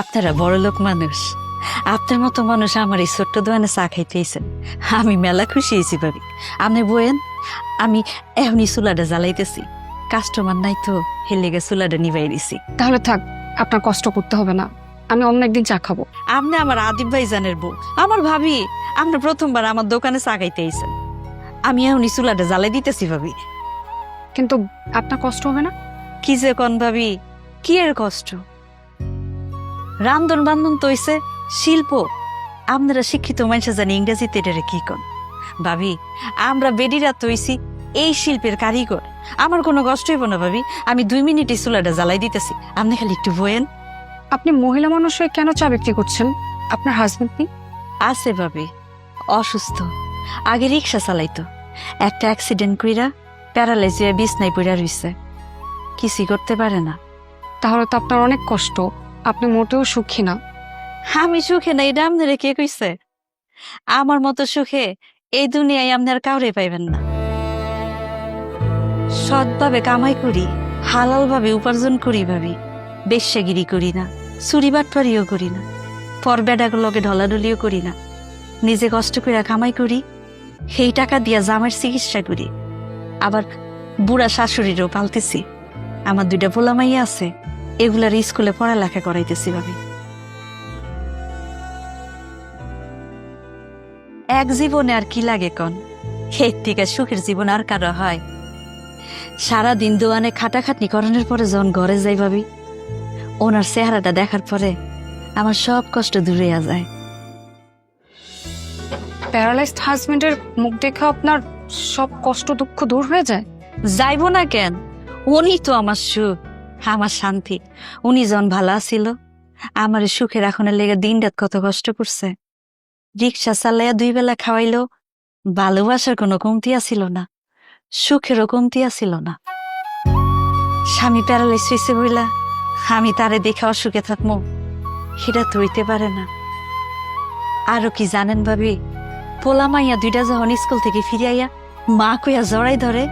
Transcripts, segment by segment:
আপনারা বড় লোক মানুষ। আপনার মতো মানুষ আমার এই ছোট্ট দোকানে চা খাইতেইছেন আমি মেলা খুশি হয়েছি ভাবি। আপনি বয়েন আমি এমনি চুলাটা জ্বালাইতেছি। কাস্টমার নাই তো হেলেগে চুলাটা নিভাই দিছি। তাহলে থাক আপনার কষ্ট করতে হবে না। আমি অন্য একদিন চা খাব। আপনি আমার আদিব ভাইজানের বউ। আমার ভাবি আপনি প্রথমবার আমার দোকানে চা খাইতে আইছেন। আমি এমনি চুলাটা জ্বালাই দিতেছি ভাবি। কিন্তু আপনার কষ্ট হবে না? কি যে কন ভাবি কি এর কষ্ট? রান্ধন বান্ধন তো হইছে শিল্প। আপনারা শিক্ষিত মানুষ জানি ইংরেজিতে এটারে কি কন? ভাবি আমরা বেডিরা তৈছি এই শিল্পের কারিগর। আমার কোনো কষ্ট হইব না ভাবি আমি দুই মিনিটে চুলাটা জ্বালাই দিতেছি। আপনি খালি একটু বয়েন আপনি মহিলা মানুষ হয়ে কেন চা বিক্রি করছেন? আপনার হাজবেন্ড নেই? আছে ভাবি অসুস্থ। আগে রিক্সা চালাইতো। একটা অ্যাক্সিডেন্ট কইরা প্যারালাইজ হয়ে বিছনায় পড়া রইছে। কিছুই করতে পারে না। তাহলে তো আপনার অনেক কষ্ট। আপনি মোটেও সুখী না। আমি সুখে না, এটা আপনারা কে কইছে? আমার মতো সুখে এই দুনিয়ায় আপনার কাউরে পাইবেন না। সৎভাবে কামাই করি হালাল ভাবে উপার্জন করি ভাবি, বেশ্যাগিরি করি না, চুরি বাটপারিও করি না, পর বেডাগুলোকে ঢলাঢলিও করি না, নিজে কষ্ট করে কামাই করি, সেই টাকা দিয়া জামার চিকিৎসা করি, আবার বুড়া শাশুড়িরও পালতেছি, আমার দুইটা পোলামাইয়া আছে এগুলার স্কুলে পড়ালেখা করাইতেছি ভাবি। এক জীবনে আর কি লাগে কন? এর থেকে সুখের জীবন আর কারও হয়। সারা দিন দোয়ানে খাটাখাটনি করানোর পরে যখন ঘরে যাই ভাবি ওনার চেহারাটা দেখার পরে আমার সব কষ্ট দূরে যায়। প্যারালাইজড হাজবেন্ডের মুখ দেখে আপনার সব কষ্ট দুঃখ দূর হয়ে যায়? যাইবো না কেন? উনি তো আমার সুখ। আমার শান্তি। উনি যখন ভালো ছিল আমার এই সুখের এখনের লেগে দিন রাত কত কষ্ট করছে। রিক্সা চালাইয়া দুই বেলা খাওয়াইলো ভালোবাসার কোনো কমতি আছিল না, সুখেরও কমতি আছিল না। স্বামী প্যারালাইস হয়েছে বইলা, আমি তারে দেখে অসুখে থাকব সেটা তো হইতে পারে না। আরও কি জানেন ভাবি, পোলা মাইয়া দুইটা যখন স্কুল থেকে ফিরিয়াইয়া মা কইয়া জড়াই ধরে,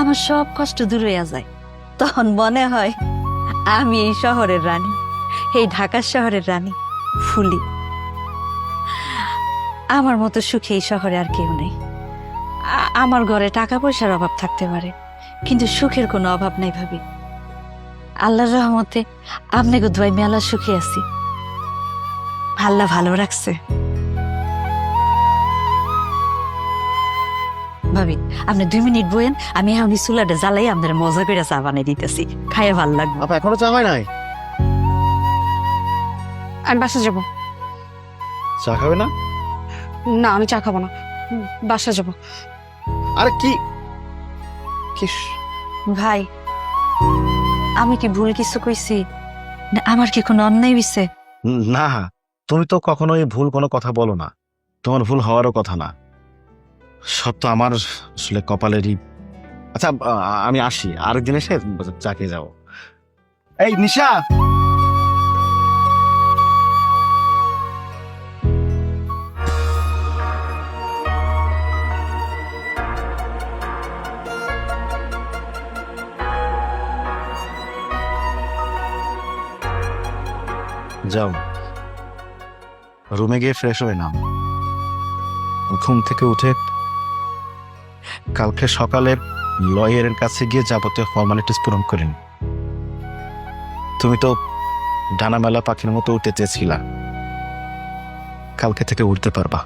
আমার সব কষ্ট দূর হইয়া যায়। তখন মনে হয় আমি এই শহরের রানী, এই ঢাকার শহরের রানী, ফুলি। আমার মতো সুখে এই শহরে আর কেউ নেই। আমার ঘরে টাকা পয়সার অভাব থাকতে পারে, কিন্তু সুখের কোনো অভাব নাই ভাবি। আল্লাহর রহমতে আপনাকে দুয়াই মেলা সুখে আছি। আল্লাহ ভালো রাখছে। ভাবি আপনি দুই মিনিট বইয়েন আমি এখন চুলাটা জ্বালাই আপনার মজা করে চা বানিয়ে দিতেছি। খাইয়ে ভালো লাগবে। আপা এখনও চা হয় নাই? আমি বাসা যাব। চা খাবে না? না আমি চা খাব না। বাসা যাব। আরে কি? কি স- ভাই আমি কি ভুল কিছু কইছি? না আমার কি কোনো অন্যায় হইছে? না তুমি তো কখনোই ভুল কোনো কথা বলো না। তোমার ভুল হওয়ারও কথা না। সব তো আমার আসলে কপালেরই। আচ্ছা আমি আসি আরেকদিন এসে চা খেয়ে যাব। এই, নিশা! যাও। রুমে গিয়ে ফ্রেশ হয়ে নাও। ঘুম থেকে উঠে কালকে সকালে লয়ারের কাছে গিয়ে যাবতীয় ফর্মালিটিস পূরণ করেন তুমি তো ডানা মেলা পাখির মতো উঠতে চেয়েছিলা। কালকে থেকে উঠতে পারবা।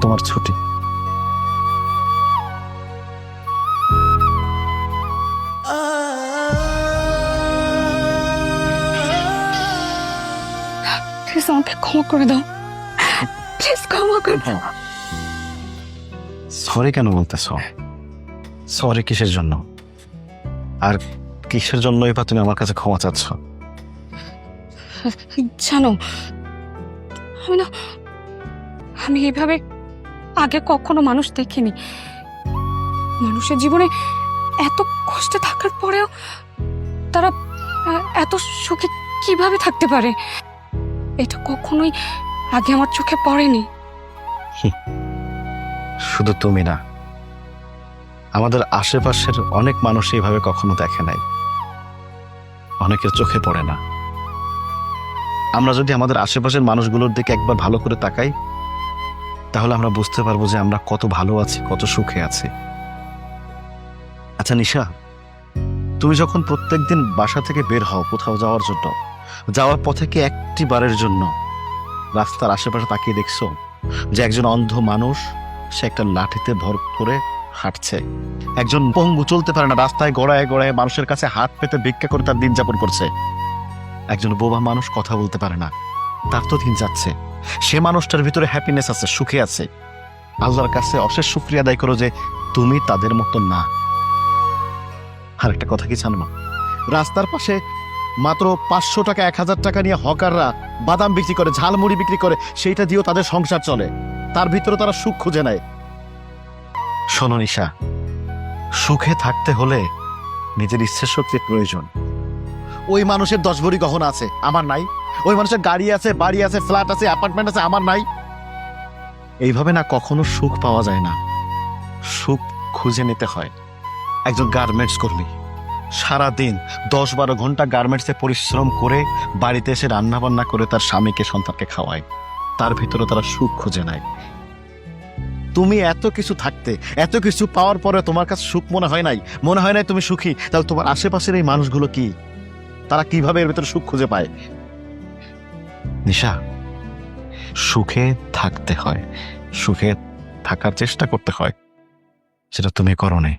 তোমার ছুটি। প্লিজ আমাকে ক্ষমা করে দাও। প্লিজ ক্ষমা করে দাও। সরি কেন বলতেছ? সরি কিসের জন্য? আর কিসের জন্যই বা তুমি আমার কাছে ক্ষমা চাচ্ছ? জানো আমি না আমি এইভাবে আগে কখনো মানুষ দেখিনি। মানুষের জীবনে এত কষ্টে থাকার পরেও তারা এত সুখে কীভাবে থাকতে পারে? এটা কখনোই আগে আমার চোখে পড়েনি। শুধু তুমি না, আমাদের আশেপাশের অনেক মানুষ এইভাবে কখনো দেখে নাই। অনেকের চোখে পড়ে না। আমরা যদি আমাদের আশেপাশের মানুষগুলোর দিকে একবার ভালো করে তাকাই, তাহলে আমরা বুঝতে পারব যে আমরা কত ভালো আছি, কত সুখে আছি। আচ্ছা নিশা, তুমি যখন প্রত্যেকদিন বাসা থেকে বের হও কোথাও যাওয়ার জন্য, যাওয়ার পথে কি একটি বারের জন্য রাস্তার আশেপাশে তাকিয়ে দেখছ যে একজন অন্ধ মানুষ সে একটা লাঠিতে ভর করে হাঁটছে। একজন পঙ্গু চলতে পারে না, রাস্তায় গড়ায় গড়ায় মানুষের কাছে হাত পেতে ভিক্ষা করে তার দিন যাপন করছে। একজন বোবা মানুষ কথা বলতে পারে না। তার তো দিন যাচ্ছে। সে মানুষটার ভিতরে হ্যাপিনেস আছে, সুখে আছে। আল্লাহর কাছে অশেষ শুক্রিয়া আদায় করো যে তুমি তাদের মতো না। আর একটা কথা কি জানো? রাস্তার পাশে মাত্র পাঁচশো টাকা, এক হাজার টাকা নিয়ে হকাররা বাদাম বিক্রি করে, ঝালমুড়ি বিক্রি করে, সেইটা দিয়েও তাদের সংসার চলে। তার ভিতরে তারা সুখ খুঁজে নেয়। শোনো নিশা, সুখে থাকতে হলে নিজের ইচ্ছে শক্তির প্রয়োজন। ওই মানুষের দশ ভরি গহনা আছে, আমার নাই। ওই মানুষের গাড়ি আছে, বাড়ি আছে, ফ্ল্যাট আছে, অ্যাপার্টমেন্ট আছে, আমার নাই। এইভাবে না কখনো সুখ পাওয়া যায় না। সুখ খুঁজে নিতে হয়। একজন গার্মেন্টস কর্মী। সারাদিন দশ বারো ঘণ্টা গার্মেন্টসে পরিশ্রম করে বাড়িতে এসে রান্না বান্না করে তার স্বামীকে, সন্তানকে খাওয়ায়। তার ভিতরে তারা সুখ খুঁজে নেয়। তুমি এত কিছু থাকতে, এত কিছু পাওয়ার পরে তোমার কাছে সুখ মনে হয় নাই? মনে হয় নাই তুমি সুখী? তাহলে তোমার আশেপাশের এই মানুষগুলো কি? তারা কীভাবে এর ভিতরে সুখ খুঁজে পায়? নিশা, সুখে থাকতে হয়। সুখে থাকার চেষ্টা করতে হয়। সেটা তুমি করো নাই।